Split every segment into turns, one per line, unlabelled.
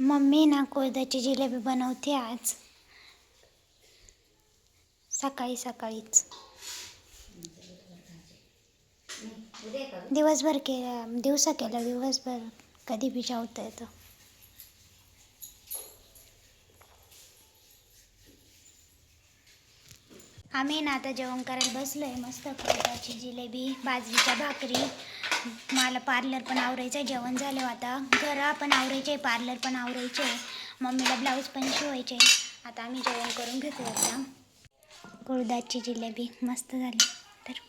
Mummy ना कोळद्याची जिलेबी बनवते आज. सकाळी सकाळीच. दिवसभर केला दिवसा केलं दिवसभर कधी बी जावता येतं. आम्ही ना आता जेवण करायला बसलो आहे मस्त कोळद्याची जिलेबी बाजरीच्या भाकरी मला पार्लर पण आवरायचं आहे जेवण झालं आता. घरा पण आवरायचे पार्लर पण आवरायचे मम्मीला ब्लाऊज पण शिवायचे आता आम्ही जेवण करून घेतो आता. कुळदाची जिलेबी मस्त झाली. तर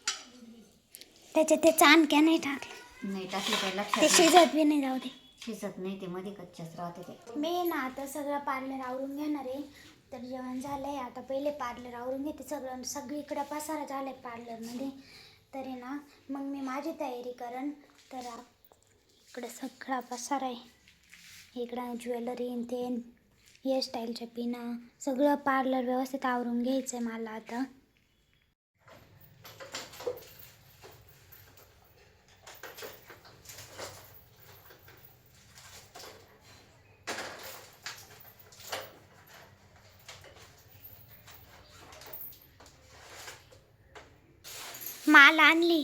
त्याच्यात ते चाणक्या नाही टाकलं.
नाही टाकलं काय
ते
लक्षात.
शिजत बी नाही जाऊ दे.
शिजत नाही ते मध्ये कच्च्याच राहते ते.
मी ना आता सगळं पार्लर आवरून घेणार आहे. तर जेवण झालं आहे आता पहिले पार्लर आवरून घेते. सगळं सगळीकडं पसारा झाला आहे पार्लरमध्ये तरी ना मग मी माझी तयारी करण. तर इकडं सगळा पसार आहे. इकडं ज्वेलरी ते हेअरस्टाईलच्या पिना सगळं पार्लर व्यवस्थित आवरून घ्यायचं आहे मला आता. माल आणली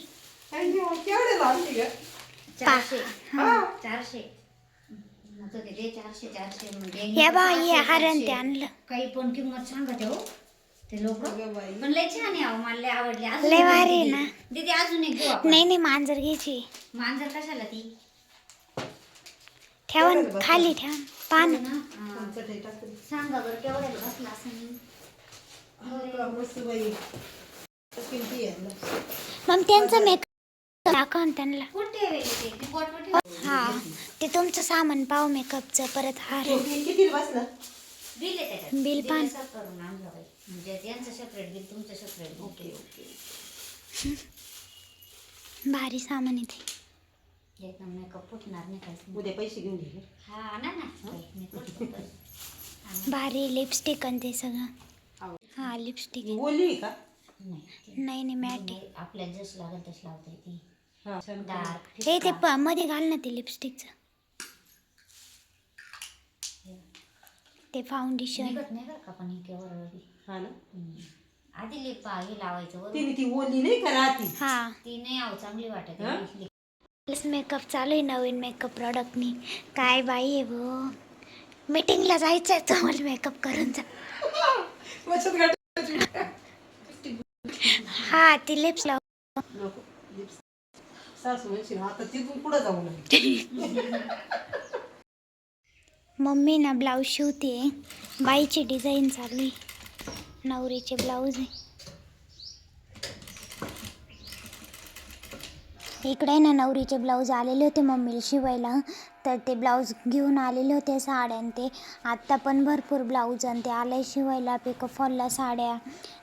केवढे लावली ग
चारशे
हा.
चारशे चारशे चारशे म्हणजे
हे बा हे
सहाशे,
हरण ते. आणलं
काही पण किंमत सांगत हो ते लोक
बाई.
पण लय छान आहे अहो, मला लय आवडले
लय भारी. ना.
दीदी अजून एक घेऊ आपण
नाही नाही मांजर घ्यायची
मांजर कशाला ती
ठेवा ना, खाली ठेवा ना. पान
हो ना? सांगा बरं केवढ्याला बसला असं
हा मस्त बाई.
मग त्यांचं मेकअप दाखवा ना त्यांना. हा ते तुमचं सामान पाहू मेकअपचं परत हार
बिल ओके
भारी सामान
मेकअप फुटणार नाही.
उद्या पैसे घेऊन
हा ना तसं.
भारी लिपस्टिक आणि ते सगळं. हा लिपस्टिक
बोलली का
नाही ते-
नाही मॅट
आपल्याला जसं लागेल तसं लावता येते.
हा.
डार्क
हे ते प- मध्ये घाल ना ते लिपस्टिकचं ते फाउंडेशन
निघत नाही बरं का पण केवळ बी.
हा ना.
हम्म. आधी लिप हे लावायचं
तिने ती बोलली नाही का राहती?
हा.
ती नाही आव चांगली वाटत.
मेकअप चालू आहे नवीन मेकअप प्रॉडक्टनी काय बाई आहे भो? मीटिंगला जायचं आहे तुम्हाला मेकअप करून जा.
बचत.
हा ती लिप्स लाव.
नको, lips. सासू म्हणशील आता तिथून पुढं जाऊ नये.
मम्मी ना ब्लाऊज शिवते. बाईची डिझाईन चालू आहे नवरीचे ब्लाऊज आहे. इकडे ना नवरीचे ब्लाऊज आलेले होते मम्मीला शिवायला. तर ते ब्लाऊज घेऊन आलेले होते साड्या आणि ते. आत्ता पण भरपूर ब्लाऊज आणि ते आले शिवायला पिकफॉलला साड्या.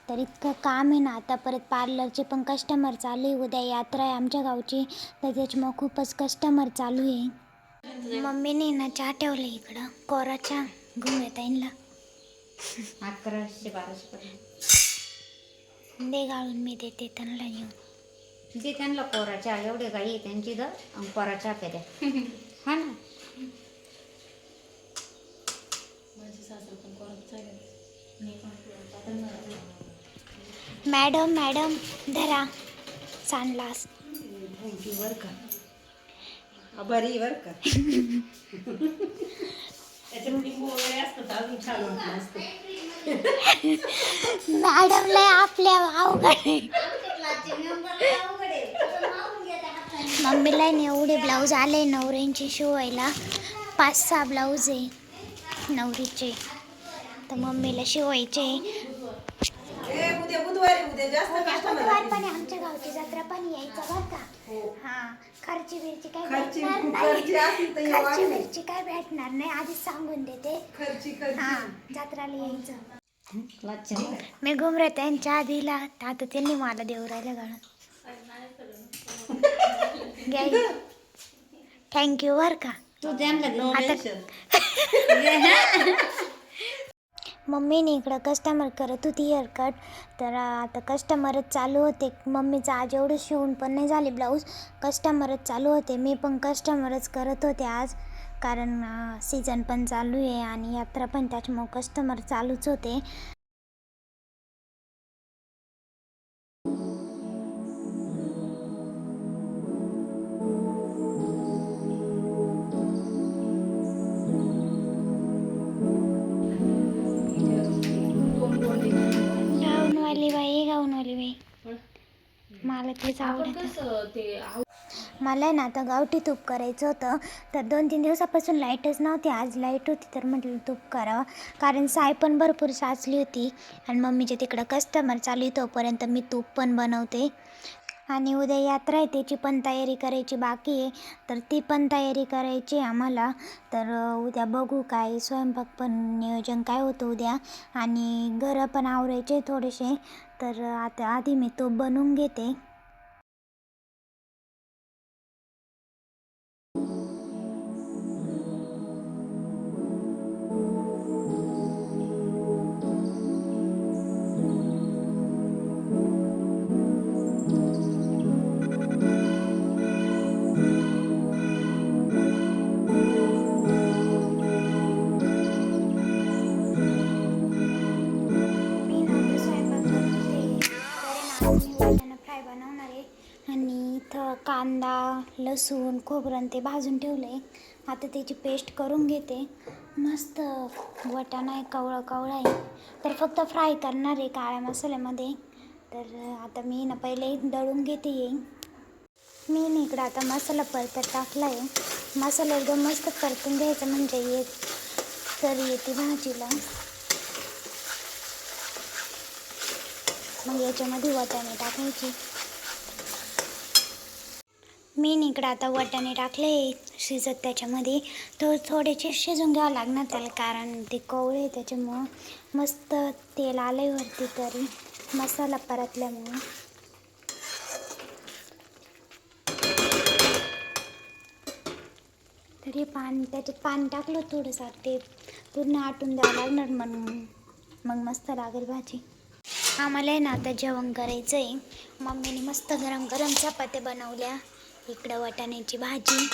तर इतकं काम आहे ना आता परत पार्लरचे पण कस्टमर चालू आहे. उद्या यात्रा आहे आमच्या गावची. तर त्याच्यामुळं खूपच कस्टमर चालू आहे. मम्मीने ना चहा ठेवलं इकडं. कोरा चहा घुमे ताईंला
अकराशे बाराशे
दे गाळून मी देते त्यांना येऊन
ते त्यांना कोरा चहा एवढे आहे त्यांची दर आणि कोरा चहा प्या हा ना
मॅडम मॅडम धरा. सांडलास.
बर का. बर का. तर असतं.
मॅडमला आपल्या अवघड आहे. मम्मीला ना एवढे ब्लाऊज आले नवऱ्यांचे शिवायला. पाच सहा ब्लाऊज आहे नवरीचे. तर मम्मीला शिवायचे पण आहे, आमच्या गावची जत्रा पण यायचं बरं का. हा. खर्ची बिरची काय
खर्ची
भेटणार
खर्ची
नाही.
असेल तर येऊ
खर्ची
आम्ही.
बिरची काय भेटणार नाही आधीच सांगून देते.
खर्ची
हा
खर्ची.
जत्राला यायचं. मी घुमरे त्यांच्या तर आता त्यांनी मला देऊ राहिलं गाणं थँक्यू बर का
तू
मेन्शन
मम्मीने इकडं कस्टमर करत होती हेअरकट तर आता कस्टमरच चालू होते. मम्मीचं आज एवढं शिवून पण नाही झाले ब्लाऊज कस्टमरच चालू होते. मी पण कस्टमरच करत होते आज. कारण सीझन पण चालू आहे आणि यात्रा पण त्याच्यामुळं कस्टमर चालूच होते. मला तेच आवडतं. मला ना आता गावठी तूप करायचं होतं. तर दोन तीन दिवसापासून लाईटच नव्हती. आज लाइट होती तर म्हटलं तूप करावं. कारण साय पण भरपूर साचली होती. आणि मम्मीच्या तिकडं कस्टमर चालू तोपर्यंत मी तूप पण बनवते. आणि उद्या यात्रा आहे त्याची पण तयारी करायची बाकी आहे. तर ती पण तयारी करायची आहे आम्हाला. तर उद्या बघू काय स्वयंपाक पण नियोजन काय होतं उद्या. आणि घरं पण आवरायचे थोडेसे. तर आता आधी मी तो बनवून घेते. कांदा लसूण खोबरं ते भाजून ठेवलं आहे आता त्याची पेस्ट करून घेते. मस्त वटाणा आहे कवळं कवळं आहे. तर फक्त फ्राय करणार आहे काळ्या मसाल्यामध्ये. तर आता मी ना पहिले दळून घेते येईन मी ना इकडं आता मसाला परतत टाकला आहे मसाला एकदम मस्त परतून घ्यायचा म्हणजे येत तर येते भाजीला. मग याच्यामध्ये वटाणे टाकायचे. मी इकडं आता वाटाणे टाकले. शिजत त्याच्यामध्ये. तो थोडेसे शिजून घ्यावं लागणार त्याला कारण ते कोवळे आहे त्याच्यामुळं. मस्त तेल आलंय वरती तरी. मसाला परतल्यामुळे तरी पाणी त्याच्यात पाणी टाकलं थोडंसं. ते पूर्ण आटून द्यावं लागणार म्हणून. मग मस्त लागेल भाजी. आम्हाला आहे ना आता जेवण करायचं आहे मम्मीने मस्त गरम गरम चपात्या बनवल्या. इकडं वाटाण्याची भाजी.